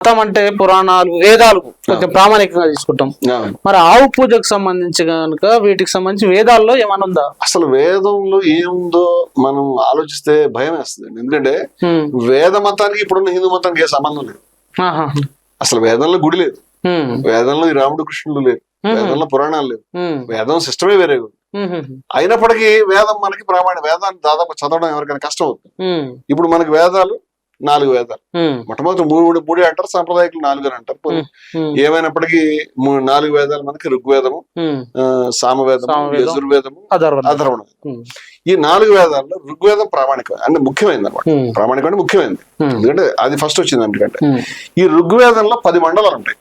మతం అంటే పురాణాలు వేదాలు కొంచెం ప్రామాణికంగా తీసుకుంటాం. మరి ఆవు పూజకు సంబంధించి కనుక వీటికి సంబంధించి వేదాల్లో ఏమైనా ఉందా అసలు వేదంలో ఏముందో మనం ఆలోచిస్తే భయం వేస్తుంది ఎందుకంటే. వేద మతానికి ఇప్పుడున్న హిందూ మతానికి ఏ సంబంధం లేదు. అసలు వేదంలో గుడి లేదు. వేదంలో ఈ రాముడు కృష్ణుడు లేరు వేదంలో పురాణాలు లేవు. వేదం సిస్టమే వేరే. అయినప్పటికీ వేదం మనకి ప్రామాణ్య వేదాన్ని దాదాపు చదవడం ఎవరికైనా కష్టం అవుతుంది. ఇప్పుడు మనకి వేదాలు నాలుగు వేదాలు. మొట్టమొదటి మూడు మూడు అంటారు సాంప్రదాయకులు నాలుగు అని అంటారు. ఏమైనప్పటికీ నాలుగు వేదాలు మనకి ఋగ్వేదము సామవేదము సామవేదం. యజుర్వేదము అధర్వణం. ఈ నాలుగు వేదాల్లో ఋగ్వేదం ప్రామాణికం అంటే ముఖ్యమైనది అనమాట. ప్రామాణికం అంటే ముఖ్యమైనది. ఎందుకంటే అది ఫస్ట్ వచ్చింది ఎందుకంటే. ఈ ఋగ్వేదంలో పది మండలాలు ఉంటాయి.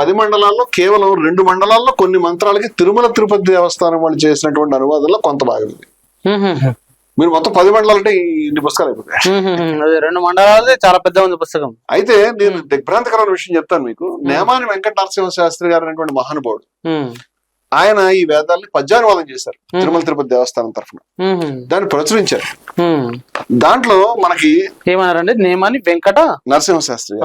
పది మండలాల్లో కేవలం రెండు మండలాల్లో కొన్ని మంత్రాలకి తిరుమల తిరుపతి దేవస్థానం వాళ్ళు చేసినటువంటి అనువాదంలో కొంత భాగం ఇది. మీరు మొత్తం పది మండలాలు అంటే ఈ- ఇన్ని పుస్తకాలు అయిపోతాయి. రెండు మండలాలది చాలా పెద్ద ఉంది పుస్తకం. అయితే నేను దిగ్భ్రాంతికరమైన విషయం చెప్తాను మీకు. నేమాని వెంకట నరసింహ శాస్త్రి గారు అనేటువంటి మహానుభావుడు. ఆయన ఈ వేదాల్ని పద్యానువాదం చేశారు. తిరుమల తిరుపతి దేవస్థానం తరఫున. దాన్ని ప్రచురించారు. దాంట్లో మనకి ఏమన్నారండి? నేమాని వెంకట నరసింహ శాస్త్రి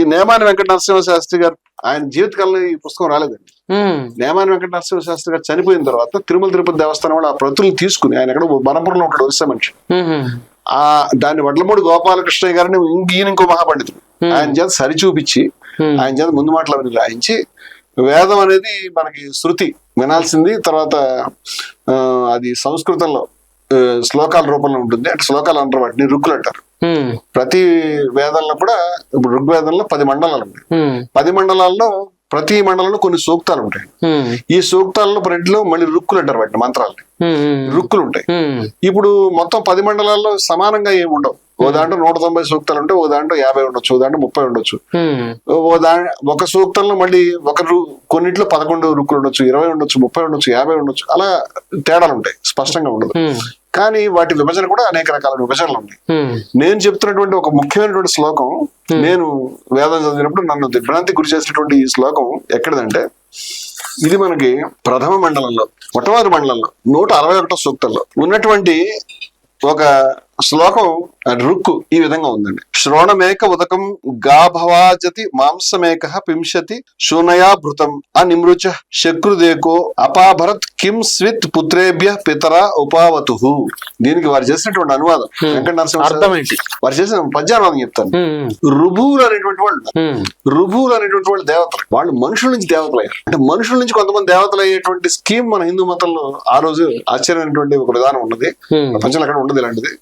ఈ నేమాని వెంకట నరసింహ శాస్త్రి గారు ఆయన జీవితకాలంలో ఈ పుస్తకం రాలేదండి. నేమాని వెంకట నరసింహ శాస్త్రి గారు చనిపోయిన తర్వాత తిరుమల తిరుపతి దేవస్థానం వాళ్ళు ఆ ప్రతులు తీసుకుని ఆయన ఎక్కడ వనపురంలో ఉంటాడు ఒరిస్సా మనిషి. ఆ దాన్ని వడ్లమూడి గోపాలకృష్ణ గారిని ఈయన ఇంకో మహాపండితుడు. ఆయన చేత సరిచూపించి. ఆయన చేత ముందు మాటలు అవన్నీ రాయించి వేదం అనేది మనకి శృతి వినాల్సింది తర్వాత అది సంస్కృతంలో శ్లోకాల రూపంలో ఉంటుంది అంటే శ్లోకాలు అంటారు వాటిని రుక్కులు అంటారు. ప్రతి వేదంలో కూడా ఇప్పుడు ఋగ్వేదంలో పది మండలాలు ఉంటాయి. పది మండలాల్లో ప్రతి మండలంలో కొన్ని సూక్తాలు ఉంటాయి. ఈ సూక్తాలలో రెండులో మళ్ళీ రుక్కులు అంటారు వాటిని మంత్రాలని. రుక్కులు ఉంటాయి. ఇప్పుడు మొత్తం పది మండలాల్లో సమానంగా ఏమి ఉండవు ఓ దాంట్లో నూట తొంభై సూక్తాలు ఉంటే ఓ దాంట్లో యాభై ఉండొచ్చు ఓ దాంట్లో ముప్పై ఉండొచ్చు. ఓ దా ఒక సూక్తంలో మళ్ళీ ఒక రు- కొన్నిట్లో పదకొండు రుక్కులు ఉండొచ్చు ఇరవై ఉండొచ్చు ముప్పై ఉండొచ్చు యాభై ఉండొచ్చు అలా తేడాలు ఉంటాయి స్పష్టంగా ఉండదు. కానీ వాటి విభజన కూడా అనేక రకాల విభజనలు ఉన్నాయి. నేను చెప్తున్నటువంటి ఒక ముఖ్యమైనటువంటి శ్లోకం నేను వేదం చదివినప్పుడు నన్ను దిగ్భ్రాంతి గురి చేసినటువంటి ఈ శ్లోకం ఎక్కడిదంటే ఇది మనకి ప్రథమ మండలంలో మొట్టమొదటి మండలంలో నూట అరవై ఒకటో సూక్తంలో ఉన్నటువంటి ఒక శ్లోకం రుక్కు ఈ విధంగా ఉందండి. శ్రోణమేక ఉదకం గాభవాజతి మాంసమేక పింశతి శూనయా భృతం అనిమృచ శక్రుదేకో అపాభరత్ కిం స్విత్ పుత్రేభ్య పితర ఉపావతు. దీనికి వారు చేసినటువంటి అనువాదం. వెంకట నరసింహ వారు చేసిన పద్యానువాదం చెప్తాను. రుభువులు అనేటువంటి వాళ్ళు. రుభువులు అనేటువంటి వాళ్ళు దేవతలు. వాళ్ళు మనుషుల నుంచి దేవతలు అయ్యారు అంటే మనుషుల నుంచి కొంతమంది దేవతలు అయ్యేటువంటి స్కీమ్ మన హిందూ మతంలో ఆ రోజు ఆశ్చర్యమైనటువంటి ఒక విధానం ఉన్నది. ప్రపంచంలో ఎక్కడ ఉండదు ఇలాంటిది.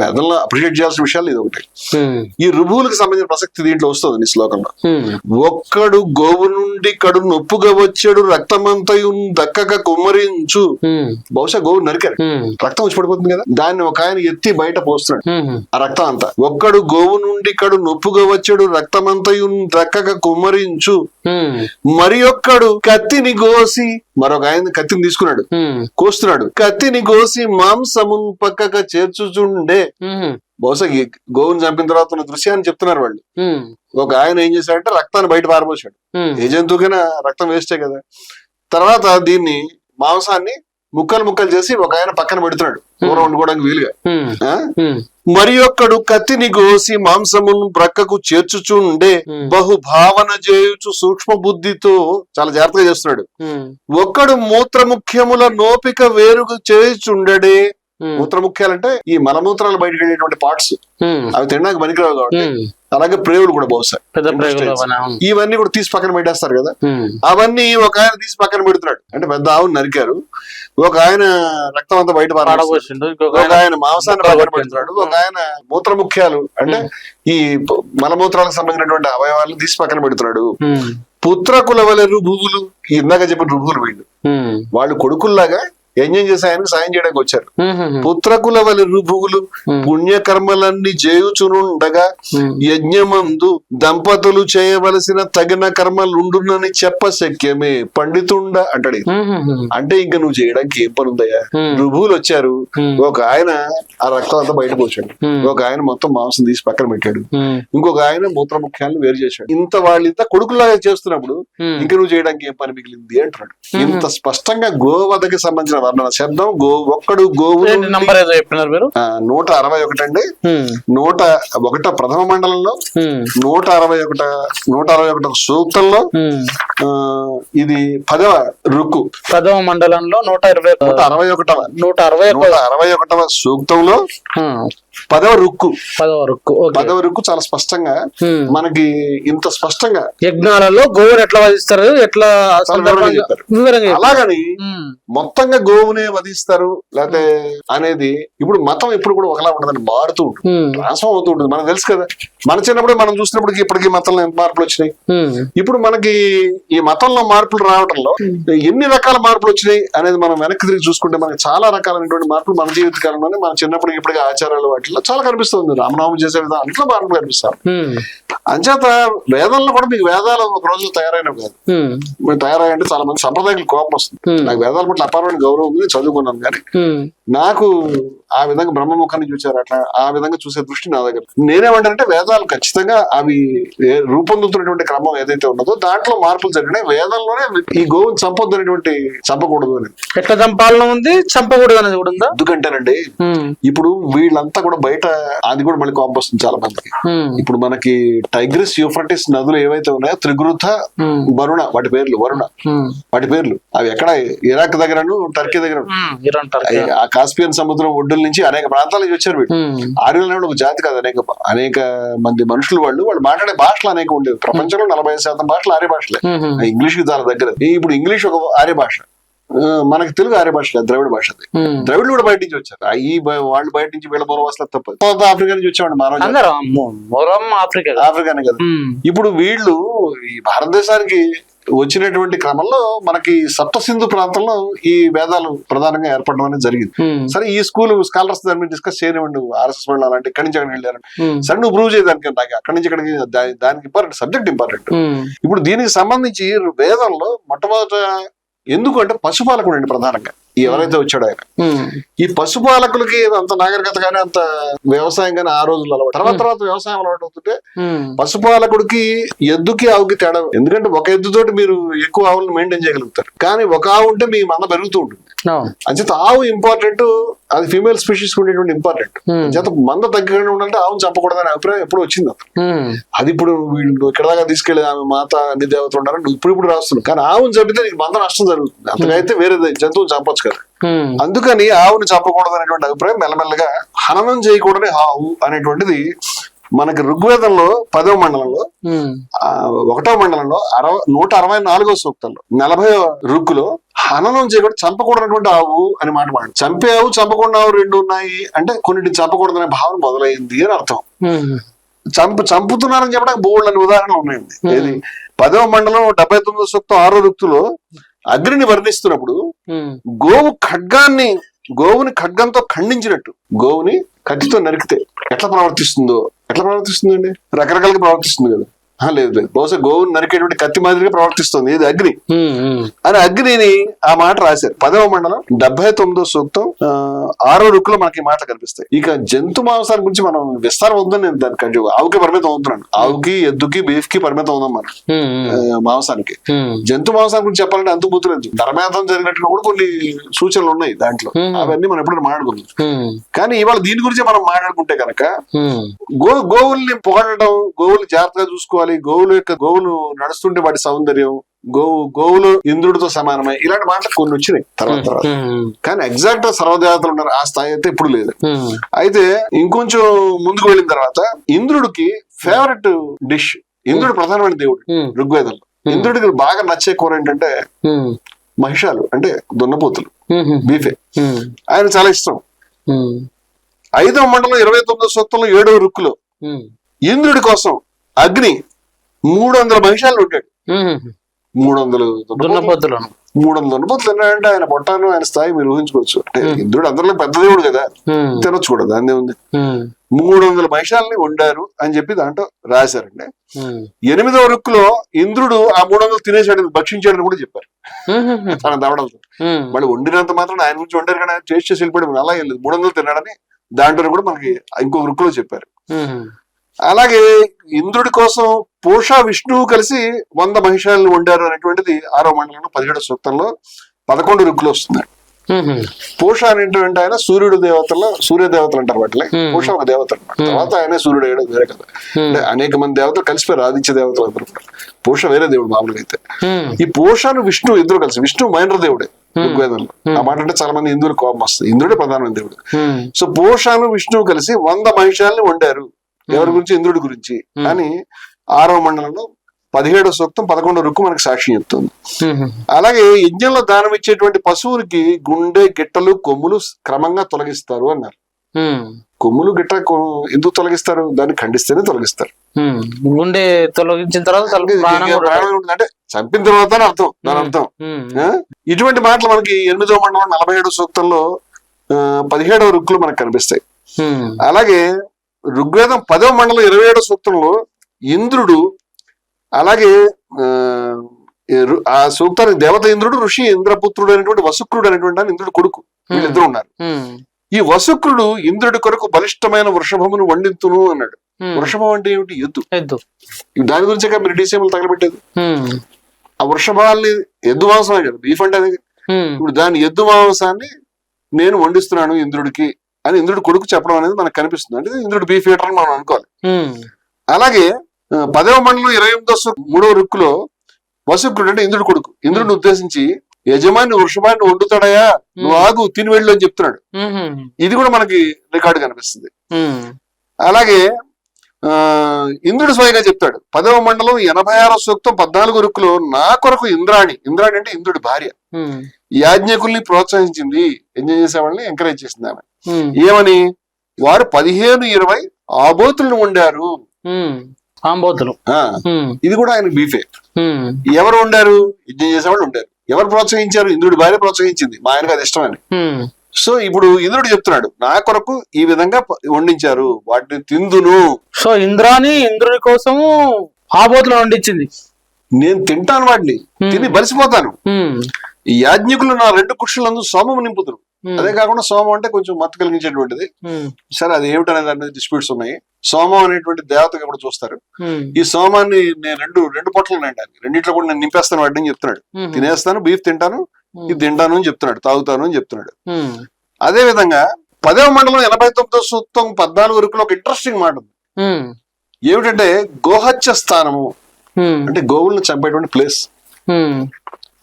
వేదంలో అప్రిషియేట్ చేయాల్సిన విషయాలు ఇది ఒకటి. ఈ రుభువులకు సంబంధించిన ప్రసక్తి దీంట్లో వస్తుంది ఈ శ్లోకంలో. ఒక్కడు గోవు నుండి కడు నొప్పుగా వచ్చాడు రక్తమంతయు దక్కక కుమ్మరించు. బహుశా గోవు నరికారు. రక్తం వచ్చి పడిపోతుంది కదా దాన్ని ఒక ఆయన ఎత్తి బయట పోస్తున్నాడు. ఆ రక్తం అంతా ఒక్కడు గోవు నుండి కడు నొప్పుగా వచ్చాడు రక్తమంతయు దక్కక కుమ్మరించు. మరి ఒక్కడు కత్తిని గోసి మరొక ఆయన కత్తిని తీసుకున్నాడు. కోస్తున్నాడు కత్తిని గోసి మాంసమున్ పక్కక చేర్చుచుండే. బహుశా గోవుని చంపిన తర్వాత ఉన్న దృశ్యాన్ని చెప్తున్నారు వాళ్ళు. ఒక ఆయన ఏం చేశాడంటే రక్తాన్ని బయట పారబోసాడు. ఏ జంతువుకైనా రక్తం వేస్టే కదా తర్వాత దీన్ని మాంసాన్ని ముక్కలు ముక్కలు చేసి ఒక ఆయన పక్కన పెడుతున్నాడు కూర వండుకోవడానికి వీలుగా. మరి ఒక్కడు కత్తిని గోసి మాంసమును ప్రక్కకు చేర్చుచుండే. బహు భావన చేయుచు సూక్ష్మ బుద్ధితో చాలా జాగ్రత్తగా చేస్తున్నాడు. ఒక్కడు మూత్రముఖ్యముల నోపిక వేరుగా చేయుచుండడే హ్మ్. మూత్రముఖ్యాలంటే ఈ మలమూత్రాలు బయటకు వెళ్ళేటువంటి పార్ట్స్. అవి తినడానికి పనికిరావు కాబట్టి. అలాగే ప్రేవులు కూడా బహుశా. ఇవన్నీ కూడా తీసి పక్కన పెట్టేస్తారు కదా. అవన్నీ ఒక ఆయన తీసి పక్కన పెడుతున్నాడు అంటే పెద్ద ఆవును నరికారు ఒక ఆయన రక్తం అంతా బయట ఒక ఆయన మాంసాన్ని పక్కన. పెడుతున్నాడు ఒక ఆయన మూత్రముఖ్యాలు అంటే ఈ మలమూత్రాలకు సంబంధించినటువంటి అవయవాలను తీసి పక్కన పెడుతున్నాడు హ్మ్. పుత్రకుల వలె రుభువులు ఇందాక చెప్పిన రుభువులు వీళ్ళు. వాళ్ళు కొడుకుల్లాగా ఎంజాయ్ చేసి ఆయనకు సాయం చేయడానికి వచ్చారు. పుత్రకుల వలె రుభువులు. పుణ్యకర్మలన్నీ చేయుచునుండగా. యజ్ఞమందు దంపతులు చేయవలసిన తగిన కర్మలుండునని చెప్ప శక్యమే పండితుండ అంటాడు. అంటే ఇంకా నువ్వు చేయడానికి ఏం పని ఉందయ్యా. రుభువులు వచ్చారు. ఒక ఆయన ఆ రక్తం అంతా బయటకు వచ్చాడు. ఒక ఆయన మొత్తం మాంసం తీసి పక్కన పెట్టాడు. ఇంకొక ఆయన మూత్రముఖ్యాలను వేరు చేశాడు ఇంత వాళ్ళు ఇంత కొడుకులాగా చేస్తున్నప్పుడు. ఇంకా నువ్వు చేయడానికి ఏం పని మిగిలింది అంటున్నాడు ఇంత స్పష్టంగా గోవధకి సంబంధించిన వర్ణన శబ్దం. గో ఒక్కడు గోవు నంబర్ ఏదో చెప్పినారు మీరు? నూట అరవై ఒకటి అండి నూట ఒకట ప్రథమ మండలంలో నూట అరవై ఒకట నూట అరవై ఒకట సూక్తంలో ఇది పదవ రుక్కు. పదవ మండలంలో నూట ఇరవై నూట అరవై ఒకటవ. నూట అరవై నూట అరవై ఒకటవ సూక్తంలో పదవ రుక్కు. పదవ వరకు ఓకే. పదవ రుక్కు చాలా స్పష్టంగా. మనకి ఇంత స్పష్టంగా యజ్ఞాలలో గోవును ఎట్లా వధిస్తారు? ఎట్లా. అలాగని మొత్తంగా గోవునే వధిస్తారు లేకపోతే అనేది ఇప్పుడు మతం ఎప్పుడు కూడా ఒకలా ఉండదని మారుతూ ఉంటుంది. ఉమ్, ట్రాన్స్ఫార్మ్ అవుతూ ఉంటుంది. మనకు తెలుసు కదా మన చిన్నప్పుడు మనం చూసినప్పటికి ఇప్పటికీ మతంలో ఎంత మార్పులు వచ్చినాయి? ఇప్పుడు మనకి ఈ మతంలో మార్పులు రావడంలో ఎన్ని రకాల మార్పులు వచ్చినాయి అనేది మనం వెనక్కి తిరిగి చూసుకుంటే మనకి చాలా రకాలైనటువంటి మార్పులు మన జీవిత కాలంలోనే మన చిన్నప్పటికి ఇప్పటికీ ఆచారాలు వాటిలో చాలా కనిపిస్తుంది. రామనామం చేసే విధానం. అంట్లో మార్పులు కనిపిస్తారు. అంచేత వేదాల్లో కూడా మీకు వేదాలు ఒక రోజు తయారైన కాదు. ఉమ్, మీరు తయారయ్యంటే చాలా మంది సంప్రదాయాలకు కోపం వస్తుంది. నాకు వేదాల పట్ల అపారమైన గౌరవం ఉంది నేను చదువుకున్నాను కానీ. నాకు ఆ విధంగా బ్రహ్మముఖాన్ని చూచారు అట్లా ఆ విధంగా చూసే దృష్టి నా దగ్గర. నేనేమంటానంటే వేదాలు ఖచ్చితంగా అవి రూపొందుతున్నటువంటి క్రమం ఏదైతే ఉన్నదో దాంట్లో మార్పులు జరిగినాయి. వేదంలోనే ఈ గోవుని చంపొద్దు అనేటువంటి చంపకూడదు అని. ఎట్లా చంపాలని ఉంది చంపకూడదు అనేది కూడా ఉందా? ఎందుకంటేనండి ఇప్పుడు వీళ్ళంతా కూడా బయట అది కూడా మళ్ళీ కోపం వస్తుంది చాలా మందికి ఇప్పుడు మనకి టైగ్రిస్ యూఫ్రటిస్ నదులు ఏవైతే ఉన్నాయో త్రిగురుత ఉమ్, వరుణ వాటి పేర్లు వరుణ. వాటి పేర్లు. అవి ఎక్కడ? ఇరాక్ దగ్గరను టర్కీ దగ్గర కాస్పియన్ సముద్రం ఒడ్డుల నుంచి అనేక ప్రాంతాల నుంచి వచ్చారు వీళ్ళు. ఆర్యులు ఒక జాతి కాదు అనేక అనేక మంది మనుషులు వాళ్ళు వాళ్ళు మాట్లాడే భాషలు అనేక ఉండేవి. ప్రపంచంలో నలభై శాతం భాషలు ఆర్య భాషలే. ఇంగ్లీష్కి చాలా దగ్గర ఇప్పుడు ఇంగ్లీష్ ఒక ఆర్య భాష. మనకి తెలుగు ఆర్య భాష కాదు ద్రవిడ భాష అది. ద్రవిడులు కూడా బయట నుంచి వచ్చారు. ఆ ఈ వాళ్ళు బయట నుంచి వీళ్ళ పూర్వవాసులు తప్ప సౌత్ ఆఫ్రికా నుంచి వచ్చేవాడు మానవ జాతి. అందరూ. మొ- మొరం ఆఫ్రికా. ఆఫ్రికానే కదా. ఇప్పుడు వీళ్ళు ఈ భారతదేశానికి వచ్చినటువంటి క్రమంలో మనకి సప్త సింధు ప్రాంతంలో ఈ వేదాలు ప్రధానంగా ఏర్పడడం అనేది జరిగింది. సరే ఈ స్కూల్ స్కాలర్స్ దాని మీద డిస్కస్ చేయనివ్వండి. ఆర్ఎస్ఎస్ వాళ్ళు అలాంటి ఇక్కడి నుంచి అక్కడికి వెళ్ళారు సరే నువ్వు ప్రూవ్ చేయడానికి నాకు అక్కడి నుంచి ఇక్కడికి దానికి ఇంపార్టెంట్ సబ్జెక్ట్ ఇంపార్టెంట్. ఇప్పుడు దీనికి సంబంధించి వేదంలో మొట్టమొదట ఎందుకు అంటే పశుపాలకుడు అండి ప్రధానంగా. ఎవరైతే వచ్చాడో ఆయన. ఈ పశుపాలకులకి అంత నాగరికత కానీ అంత వ్యవసాయం కానీ ఆ రోజుల్లో అలవాటు. తర్వాత తర్వాత వ్యవసాయం అలవాటు అవుతుంటే పశుపాలకుడికి ఎద్దుకి ఆవుకి తేడా ఎందుకంటే ఒక ఎద్దుతోటి మీరు ఎక్కువ ఆవులను మెయింటైన్ చేయగలుగుతారు. కానీ ఒక ఆవు ఉంటే మీ మంద పెరుగుతూ ఉంటుంది. అంచేత ఆవు ఇంపార్టెంట్ అది ఫీమేల్ స్పీషీస్ ఉండేటువంటి ఇంపార్టెంట్ ఉమ్, అంచేత మంద తగ్గకుండా ఉండాలంటే ఆవును చంపకూడదనే అభిప్రాయం ఎప్పుడు వచ్చింది అతను. ఉమ్, అది ఇప్పుడు వీళ్ళు ఇక్కడ దాకా తీసుకెళ్ళి ఆమె మాత అన్ని దేవతలు ఉండాలని నువ్వు ఇప్పుడు ఇప్పుడు రాస్తున్నావు. కానీ ఆవును చంపితే నీకు మంద నష్టం జరుగుతుంది. అంతకైతే వేరే జంతువుని చంపొచ్చు కదా. అందుకని ఆవుని చంపకూడదు అనేటువంటి అభిప్రాయం మెల్లమెల్లగా హననం చేయకూడని ఆవు అనేటువంటిది మనకి ఋగ్వేదంలో పదవ మండలంలో ఒకటో మండలంలో అరవై నూట అరవై నాలుగో సూక్తంలో నలభై రుక్కులో హననం చేయకూడదు చంపకూడనటువంటి ఆవు అని మాట మాట చంపే ఆవు చంపకుండా ఆవు రెండు ఉన్నాయి అంటే కొన్నిటిని చంపకూడదనే భావన మొదలైంది అని అర్థం. చంపు చంపుతున్నారని చెప్పడానికి బోల్డ్ అని ఉదాహరణలు ఉన్నాయండి. ఏది? పదవ మండలం డెబ్బై తొమ్మిదో సూక్తం ఆరో రుక్తులో అగ్నిని వర్ణిస్తున్నప్పుడు గోవు ఖడ్గాన్ని గోవుని ఖడ్గంతో ఖండించినట్టు గోవుని కత్తితో నరికితే ఎట్లా ప్రవర్తిస్తుందో? ఎట్లా ప్రవర్తిస్తుందండి? రకరకాలుగా ప్రవర్తిస్తుంది కదా. లేదు లేదు. బహుశా గోవుని నరికేటువంటి కత్తి మాదిరిగా ప్రవర్తిస్తుంది. ఇది అగ్ని. అని అగ్నిని ఆ మాట రాశారు. పదవ మండలం డెబ్బై తొమ్మిదో సూక్తం ఆరో రుక్కులో మనకి ఈ మాట కనిపిస్తాయి. ఇక జంతు మాంసాల గురించి మనం విస్తారం వద్దని నేను దానికి కంటి ఆవుకి పరిమితం అవుతున్నాను. ఆవుకి ఎద్దుకి బీఫ్కి పరిమితం అవుదాం మనం. మాంసానికి. జంతు మాంసాల గురించి చెప్పాలంటే అంతుబూతులేదు ధర్మేధం జరిగినట్టుగా కూడా కొన్ని సూచనలు ఉన్నాయి దాంట్లో. అవన్నీ మనం ఎప్పుడు మాట్లాడుకుందాం. కానీ ఇవాళ దీని గురించి మనం మాట్లాడుకుంటే కనుక గో గోవుల్ని పొగడటం గోవులు జాగ్రత్తగా చూసుకోవాలి. గోవుల యొక్క గోవులు నడుస్తుంటే వాటి సౌందర్యం గోవు గోవులు ఇంద్రుడితో సమానమై ఇలాంటి మాటలు కొన్ని వచ్చినాయి తర్వాత తర్వాత. కానీ ఎగ్జాక్ట్గా సర్వదేవతలు ఉన్నారు ఆ స్థాయి అయితే ఇప్పుడు లేదు. అయితే ఇంకొంచెం ముందుకు వెళ్ళిన తర్వాత ఇంద్రుడికి ఫేవరెట్ డిష్ ఇంద్రుడు ప్రధానమైన దేవుడు ఋగ్వేదంలో ఇంద్రుడికి బాగా నచ్చే కూర ఏంటంటే మహిషాలు అంటే దున్నపోతులు బీఫే. ఆయన చాలా ఇష్టం. ఐదవ మండలం ఇరవై తొమ్మిదో సూక్తంలో ఏడవ రుక్కులో ఇంద్రుడి కోసం అగ్ని మూడు వందల మహిషాలు ఉంటాడు. మూడు వందలు మూడు వందల దున్నపోతులు ఉన్నాయంటే ఆయన పొట్టాను ఆయన స్థాయి మీరు ఊహించుకోవచ్చు. అంటే ఇంద్రుడు అందరిలో పెద్ద దేవుడు కదా తినొచ్చు కూడా దాన్ని ఉంది. మూడు వందల మహిషాలని వండారు అని చెప్పి దాంట్లో రాశారండి. ఎనిమిదవ రుక్కులో ఇంద్రుడు ఆ మూడు వందలు తినేసాడని భక్షించాడని కూడా చెప్పారు. తన దవడలతో. మళ్ళీ వండినంత మాత్రం ఆయన గురించి వండారు కానీ ఆయన టేస్ట్ చేసి వెళ్ళిపోయాడు. అలా వెళ్ళలేదు మూడు వందలు తిన్నాడని దాంట్లో కూడా మనకి ఇంకో రుక్కులో చెప్పారు. అలాగే ఇంద్రుడి కోసం పూష విష్ణువు కలిసి వంద మహిషాలను వండారు అనేటువంటిది ఆరో మండలంలో పదిహేడు సూక్తంలో పదకొండు రుక్కులు వస్తుంది ఉహు. పూష అనేటువంటి ఆయన సూర్యుడు దేవతల్లో సూర్య దేవతలు అంటారు వాటిని. Hmm. పూష ఒక దేవత తర్వాత ఆయన సూర్యుడు అయ్యడం వేరే కదా. అంటే అనేక మంది దేవతలు కలిసిపోయారు ఆదిత్య దేవతలు అందరూ పూష వేరే దేవుడు మామూలుగా అయితే. ఈ పూషను విష్ణు ఇద్దరు కలిసి విష్ణు మహేంద్ర దేవుడే ఋగ్వేదంలో. ఆ మాట అంటే చాలా మంది హిందువులు కోపం వస్తుంది. ఇంద్రుడే ప్రధానమైన దేవుడు. సో పూషాను విష్ణువు కలిసి వంద మహిషాల్ని వండారు. ఎవరి గురించి? ఇంద్రుడి గురించి. అని ఆరవ మండలంలో పదిహేడో సూక్తం పదకొండో రుక్కు మనకు సాక్ష్యం చెప్తుంది. అలాగే యజ్ఞంలో దానం ఇచ్చేటువంటి పశువులకి గుండె గిట్టలు కొమ్ములు క్రమంగా తొలగిస్తారు అన్నారు. కొమ్ములు గిట్ట ఎందుకు తొలగిస్తారు? దాన్ని ఖండిస్తేనే తొలగిస్తారు. గుండె తొలగించిన తర్వాత అంటే చంపిన తర్వాత అర్థం దాని అర్థం? ఇటువంటి మాటలు మనకి ఎనిమిదవ మండలం నలభై ఏడు సూక్తంలో పదిహేడవ రుక్కులు మనకు కనిపిస్తాయి. అలాగే ఋగ్వేదం పదవ మండలం ఇరవై ఏడవ సూక్తంలో ఇంద్రుడు అలాగే ఆ, సూక్తానికి దేవత ఇంద్రుడు ఋషి ఇంద్రపుత్రుడు అనేటువంటి వసుక్రుడు అనేటువంటి ఆయన ఇంద్రుడు కొడుకు. వీళ్ళిద్దరు ఉన్నారు. ఈ వసుక్రుడు ఇంద్రుడి కొరకు బలిష్టమైన వృషభమును వండింతును అన్నాడు. వృషభం అంటే ఏమిటి? ఎద్దు. ఎద్దు. దాని గురించే మీరు డీసీఎంలు తగలబెట్టేది. ఆ వృషభాల్ని ఎద్దు మాంసమే కదా బీఫ్ అంటే. ఇప్పుడు దాని ఎద్దు మాంసాన్ని నేను వండిస్తున్నాను ఇంద్రుడికి అని ఇంద్రుడి కొడుకు చెప్పడం అనేది మనకు కనిపిస్తుంది. అంటే ఇంద్రుడు బీఫ్ ఈటర్ అని మనం అనుకోవాలి. అలాగే పదవ మండలం ఇరవై ఎనిమిదో మూడవ రుక్కులో వసుకుడు అంటే ఇంద్రుడు కొడుకు. ఇంద్రుడిని ఉద్దేశించి యజమాని వృషభాన్ని వండుతాడయా నువ్వు ఆగు తిని వెళ్ళు అని చెప్తున్నాడు. ఇది కూడా మనకి రికార్డు కనిపిస్తుంది. అలాగే ఇంద్రుడు స్వయంగా చెప్తాడు పదవ మండలం ఎనభై ఆరో సూక్తం పద్నాలుగు రుక్కులో నా కొరకు ఇంద్రాణి ఇంద్రాణి అంటే ఇంద్రుడి భార్య. యాజ్ఞకుల్ని ప్రోత్సహించింది ఎంజాయ్ చేసే వాళ్ళని ఎంకరేజ్ చేసింది ఆమె. ఏమని వారు పదిహేను ఇరవై ఆబోతులను వండారు. ఆంబోతులు. ఇది కూడా ఆయన బీఫే. ఎవరు ఉండారు యజ్ఞం చేసేవాళ్ళు ఉండారు ఎవరు ప్రోత్సహించారు ఇంద్రుడి భార్య ప్రోత్సహించింది మా ఆయనకు అది ఇష్టమని. సో ఇప్పుడు ఇంద్రుడు చెప్తున్నాడు నా కొరకు ఈ విధంగా వండించారు వాటిని తిందును సో ఇంద్రాని ఇంద్రుని కోసము ఆబోతులు వండించింది నేను తింటాను వాటిని తిని బలిసిపోతాను. ఈ యాజ్ఞికులు నా రెండు కుక్షలందు సోమము నింపుతురు. అదే కాకుండా సోమం అంటే కొంచెం మత్తు కలిగించేటువంటిది. సరే అది ఏమిటనే దాని మీద డిస్ప్యూట్స్ ఉన్నాయి సోమం అనేటువంటి దేవతగా కూడా చూస్తారు. ఈ సోమాన్ని నేను రెండు రెండు పొట్టలు ఉన్నాయండి. రెండిట్లో కూడా నేను నింపేస్తాను వాటిని చెప్తున్నాడు. తినేస్తాను బీఫ్ తింటాను ఇది తింటాను అని చెప్తున్నాడు తాగుతాను అని చెప్తున్నాడు. అదే విధంగా పదవ మండలం ఎనభై తొమ్మిదో సూత్రం పద్నాలుగు వరకులో ఒక ఇంట్రెస్టింగ్ మాట ఉంది. ఏమిటంటే గోహత్య స్థానము. అంటే గోవులను చంపేటువంటి ప్లేస్.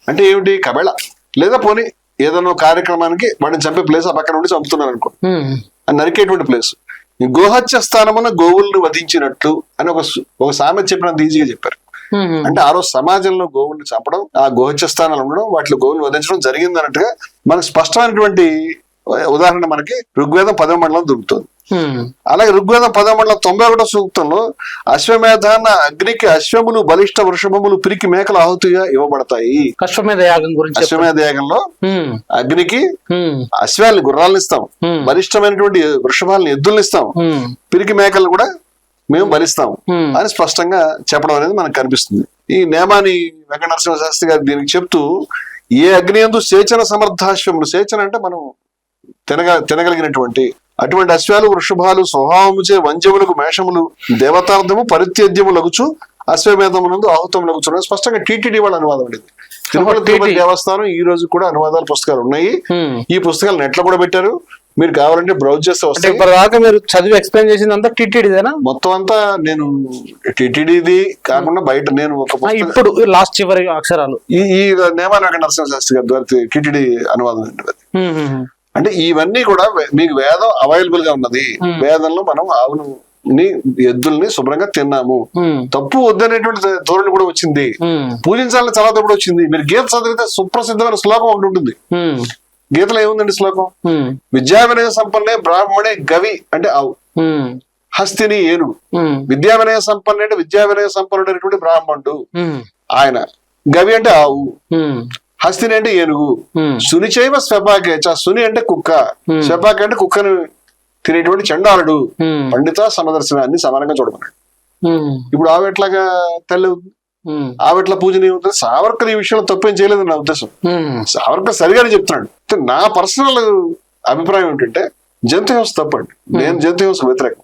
అంటే ఏమిటి కబెళ లేదా పోనీ ఏదైనా కార్యక్రమానికి వాడిని చంపే ప్లేస్ ఆ పక్కన ఉండి చంపుతున్నారు అనుకో. అని నరికేటువంటి ప్లేస్ ఈ గోహత్య స్థానమున గోవుల్ని వధించినట్లు అని ఒక ఒక సామెత చెప్పినంత ఈజీగా చెప్పారు. అంటే ఆ రోజు సమాజంలో గోవుల్ని చంపడం ఆ గోహత్య స్థానాలు ఉండడం వాటిలో గోవుల్ని వధించడం జరిగింది అన్నట్టుగా మనకు స్పష్టమైనటువంటి ఉదాహరణ మనకి ఋగ్వేదం పదవ మండలం దొరుకుతుంది. అలాగే ఋగ్వేదం పదవ మండలం తొంభై ఒకటో సూక్తంలో అశ్వమేధాన అగ్నికి అశ్వములు బలిష్ట వృషభములు పిరికి మేకలు ఆహుతిగా ఇవ్వబడతాయి అశ్వమేధ యాగం గురించి. అశ్వమేధ యాగంలో. అగ్నికి. అశ్వాల్ని గుర్రాలను ఇస్తాం. బలిష్టమైనటువంటి వృషభాలను ఎద్దుల్ని ఇస్తాం. పిరికి మేకలు కూడా మేము ఉమ్. అని స్పష్టంగా చెప్పడం అనేది మనకు కనిపిస్తుంది ఈ నేమాని వెంకట నరసింహ శాస్త్రి గారు దీనికి చెప్తూ ఏ అగ్ని ఎందు సేచన సమర్థాశ్వములు సేచన అంటే మనం తినగ తినగలిగినటువంటి అటువంటి అశ్వాలు వృషభాలు స్వభావముచే వంజములకు మేషములు దేవతార్థము పరిత్యజ్యము లగుచు అశ్వమేధమునందు ఆహుతం లగుచు అనేది స్పష్టంగా టీటీడీ వాళ్ళ అనువాదం అండి తిరుమల తిరుపతి. దేవస్థానం ఈ రోజు కూడా అనువాదాల పుస్తకాలు ఉన్నాయి. ఈ పుస్తకాలు నెట్లో కూడా పెట్టారు మీరు కావాలంటే బ్రౌజ్ చేస్తే అంటే వస్తాయి ఇప్పటిదాకా మీరు చదివి ఎక్స్ప్లెయిన్ చేసిందంతా టిటిడిదేనా మొత్తం అంతా నేను టీటీడీది కాకుండా బయట నేను ఒక ఇప్పుడు లాస్ట్ చివరి అక్షరాలు ఈ ఈ నేమాన వెంకట నరసింహ శాస్త్రి గారి ద్వారా టీటీడీ అనువాదం అండి. ఉమ్. అంటే ఇవన్నీ కూడా మీకు వేదం అవైలబుల్గా ఉన్నది. వేదంలో మనం ఆవుని ఎద్దుల్ని శుభ్రంగా తిన్నాము. తప్పు వద్దనేటువంటి ధోరణి కూడా వచ్చింది. పూజించాలని చాలా కూడా వచ్చింది మీరు గీత చదివితే సుప్రసిద్ధమైన శ్లోకం ఒకటి ఉంటుంది. గీతలో ఏముందండి శ్లోకం. విద్యా వినయ సంపన్నే బ్రాహ్మణే గవి అంటే ఆవు. హస్తిని ఏనుగు ఉమ్. విద్యా వినయ సంపన్నే అంటే విద్యా వినయ సంపన్నుడు అనేటువంటి బ్రాహ్మణుడు. ఆయన గవి అంటే ఆవు. హస్తిని అంటే ఏనుగు ఉమ్. సునిచైవ స్వపాకేచ సుని అంటే కుక్క. స్వపాక అంటే కుక్కను తినేటువంటి చండాలుడు. పండిత సమదర్శనాన్ని సమానంగా చూడమన్నాడు. ఇప్పుడు ఆవు ఎట్లాగా తల్లి అవుతుంది ఉమ్. ఆవు ఎట్లా పూజనీయం అవుతుంది సావర్కర్ ఈ విషయంలో తప్పేం చేయలేదు నా ఉద్దేశం. సావర్కర్ సరిగానే చెప్తున్నాడు. నా పర్సనల్ అభిప్రాయం ఏంటంటే జంతు హింస తప్పండి. నేను జంతు హింసకు వ్యతిరేకం.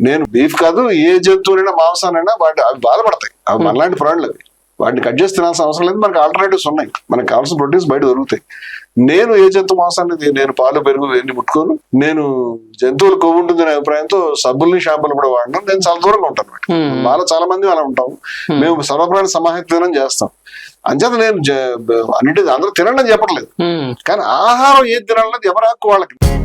నేను బీఫ్ కాదు ఏ జంతువునైనా మాంసానైనా వాటి అవి బాధపడతాయి. అవి మనలాంటి ప్రాణులు అవి వాటిని కట్ చేసి తినాల్సిన అవసరం లేదు. మనకి ఆల్టర్నేటివ్స్ ఉన్నాయి. మనకు కావాల్సిన ప్రోటీన్స్ బయట దొరుకుతాయి. నేను ఏ జంతు మాంసాన్ని నేను పాలు పెరుగు ఎన్ని ముట్టుకోను. నేను జంతువులు కొవ్వు ఉంటుందనే అభిప్రాయంతో సబ్బుల్ని షాంపులు కూడా వాడడం నేను చాలా దూరంగా ఉంటాను. మాలో చాలా మంది అలా ఉంటాం మేము సర్వప్రాణి సమాహితం చేస్తాం. అంచేత నేను జ- అన్నిటి అందరూ తినండి అని చెప్పట్లేదు. కానీ ఆహారం ఏది తినాలన్నది ఎవరి హక్కు వాళ్ళకి?